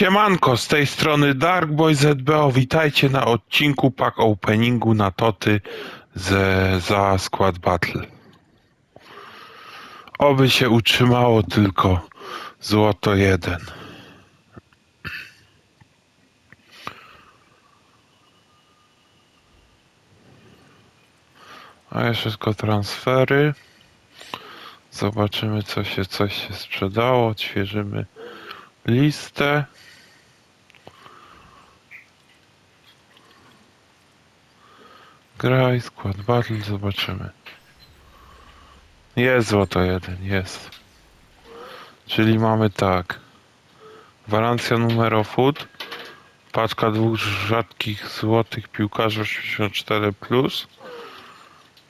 Siemanko, z tej strony Darkboy ZBO. Witajcie na odcinku pack openingu na Toty ze, za Squad Battle. Oby się utrzymało tylko złoto jeden. A jeszcze tylko transfery. Zobaczymy co się, coś się sprzedało. Odświeżymy listę. Graj, skład battle, zobaczymy. Jest złoto jeden, jest. Czyli mamy tak. Gwarancja numero food. Paczka dwóch rzadkich złotych piłkarzy 84+. Plus.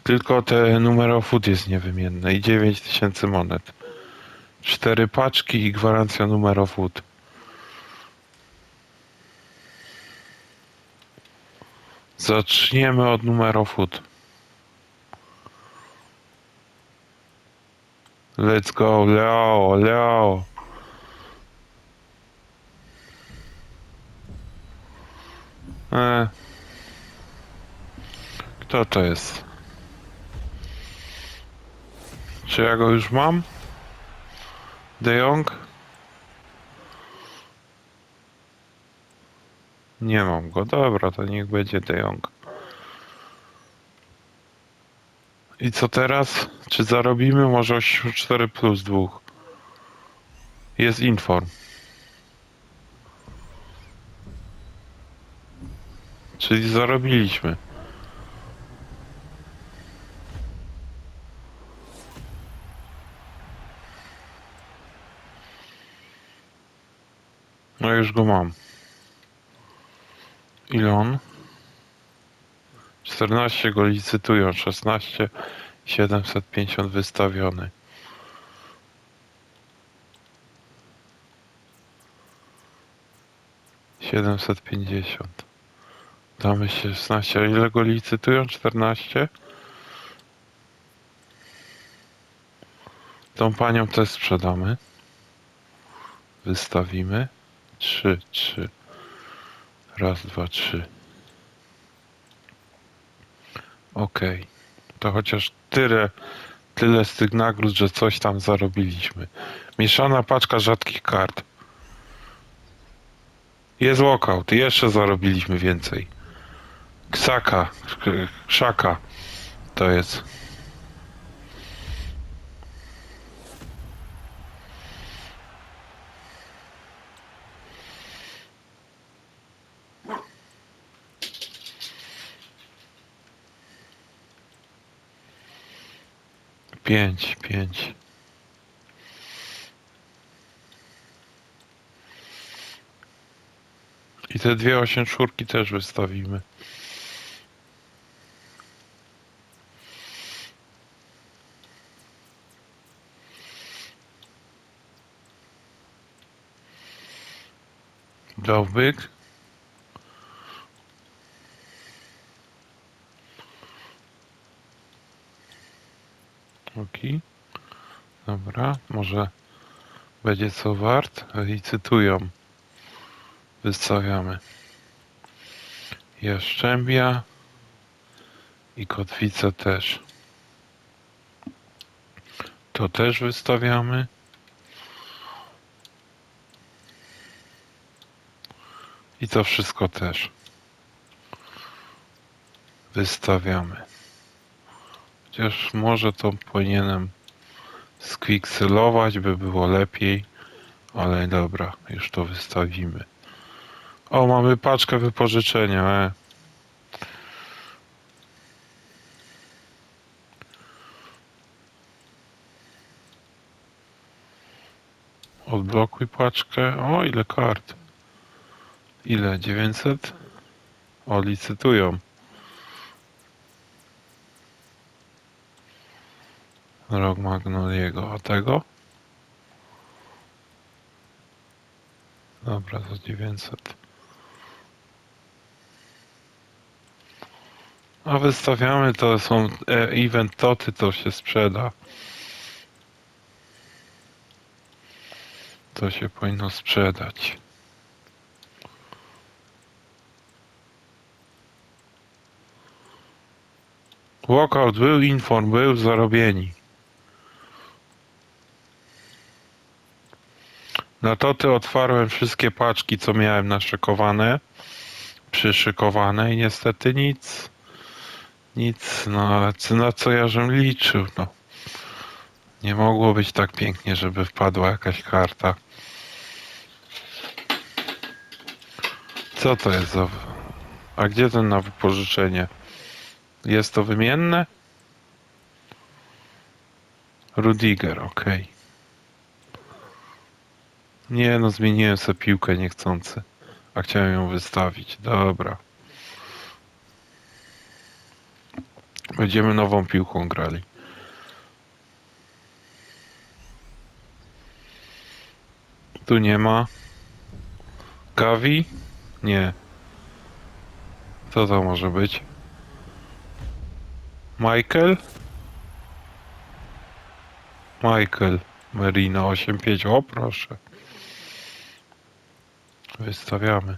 Tylko te numero food jest niewymienne i 9000 monet. Cztery paczki i gwarancja numero food. Zaczniemy od numero food. Let's go, Leo, Leo. E. Kto to jest? Czy ja go już mam? De Jong? Nie mam go. Dobra, to niech będzie De Jong. I co teraz? Czy zarobimy? Może 84 plus 2. Jest inform. Czyli zarobiliśmy. No już go mam. Ile on? 14 go licytują, 16 750 wystawiony. Siedemset pięćdziesiąt. Damy 16. A ile go licytują? 14? Tą panią też sprzedamy. Wystawimy. Trzy, trzy. Raz, dwa, trzy. Okej. To chociaż tyle, tyle z tych nagród, że coś tam zarobiliśmy. Mieszana paczka rzadkich kart. Jest walkout. Jeszcze zarobiliśmy więcej. Ksaka. Krzaka. To jest. Pięć, pięć. I te dwie osiem czwórki też wystawimy. Dowbyk. Dobra, może będzie co wart. Licytują. Wystawiamy. Jaszczębia i kotwicę też. To też wystawiamy. I to wszystko też. Wystawiamy. Chociaż może to powinienem skwikslować, by było lepiej. Ale dobra, już to wystawimy. O, mamy paczkę wypożyczenia. E. Odblokuj paczkę. O, ile kart. Ile? 900? O, licytują. Rok Magnoliego, a tego? Dobra, to 900. A wystawiamy to, są e, event toty, to się sprzeda. To się powinno sprzedać. Walkout był, inform był, zarobieni. Na to ty otwarłem wszystkie paczki, co miałem naszykowane, przyszykowane i niestety nic, nic, no ale na co ja żem liczył, no. Nie mogło być tak pięknie, żeby wpadła jakaś karta. Co to jest za... A gdzie ten na wypożyczenie? Jest to wymienne? Rudiger, okej. Nie no, zmieniłem sobie piłkę niechcący. A chciałem ją wystawić. Dobra. Będziemy nową piłką grali. Tu nie ma. Gavi? Nie. Co to może być? Michael? Michael Merino 85. O proszę. Wystawiamy.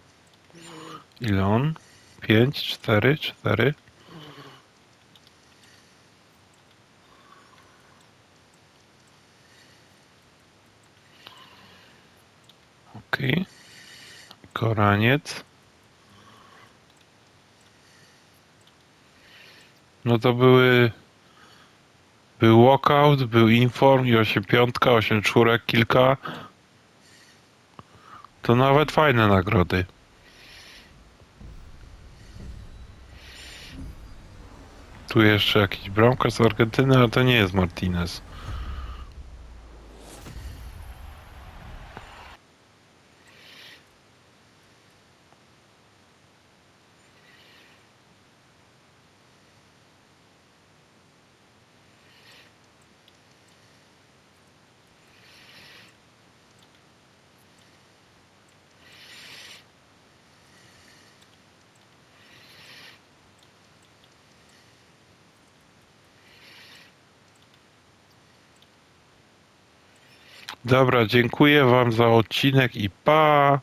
Ile on? 5, 4, 4. Ok. Koraniec. No to były. Był walkout, był inform i 8 piątka, 8 czwórek, kilka. To nawet fajne nagrody. Tu jeszcze jakiś bramkarz z Argentyny, ale to nie jest Martinez. Dobra, dziękuję wam za odcinek i pa!